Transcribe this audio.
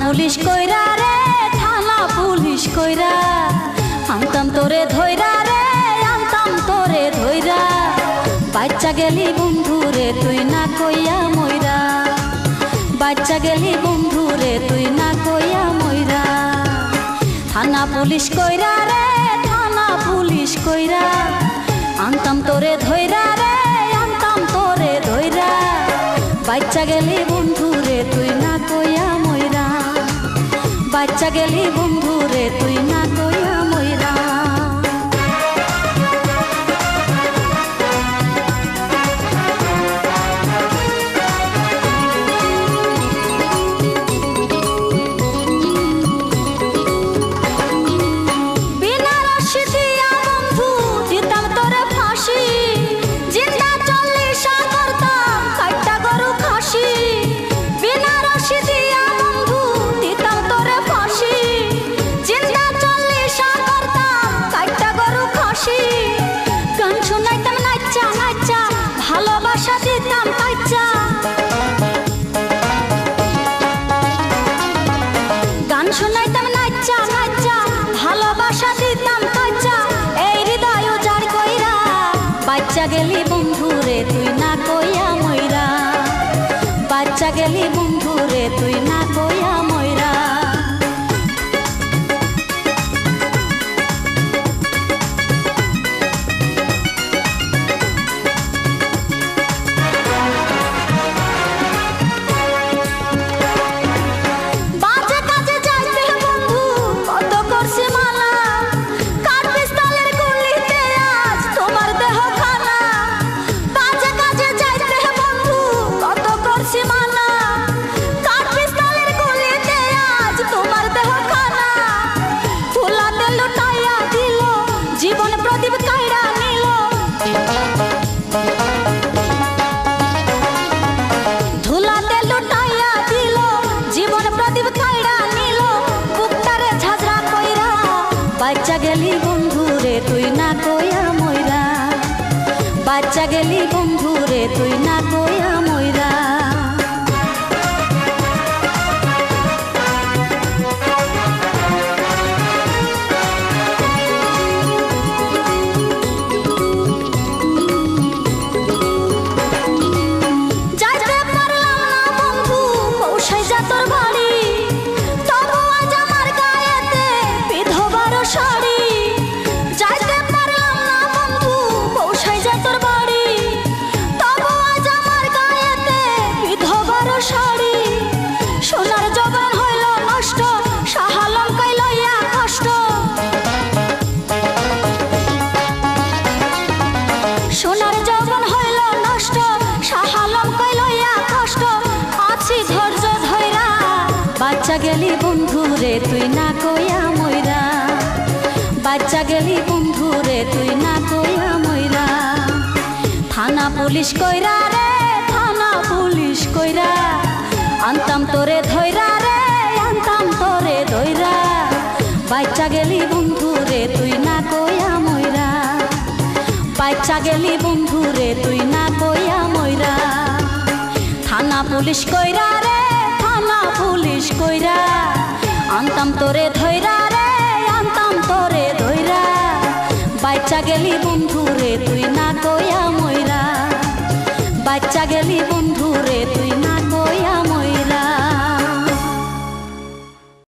Police কইরা রে, থানা পুলিশ কইরা। আনতাম তোরে ধইরা রে, আনতাম তোরে ধইরা। বাচ্চা গেলি বন্ধু রে, তুই না কইয়া মইরা। বাচ্চা গেলি বন্ধু রে, তুই না কইয়া মইরা। থানা পুলিশ কইরা রে, থানা পুলিশ কইরা। আনতাম তোরে ধইরা রে, আনতাম তোরে ধইরা। বাচ্চা গেলি বাচ্চা গেলি বন্ধু রে তুই গেলি বাচ্চা গেলি বন্ধু রে তুই না কইয়া ময়রা। বাচ্চা গেলি বন্ধু রে তুই না বাচ্চা গেলি বন্ধু রে, তুই না কইয়া মইরা। বাচ্চা গেলি বন্ধু রে, তুই না কইয়া মইরা। থানা পুলিশ কইরা রে, থানা পুলিশ কইরা। আনতাম তোরে ধইরা রে, আনতাম তোরে ধইরা। বাচ্চা গেলি বন্ধু রে, তুই না কইয়া মইরা। বাচ্চা গেলি বন্ধু রে, তুই না কইয়া মইরা। থানা পুলিশ কইরা থানা পুলিশ কইরা আনতাম তোরে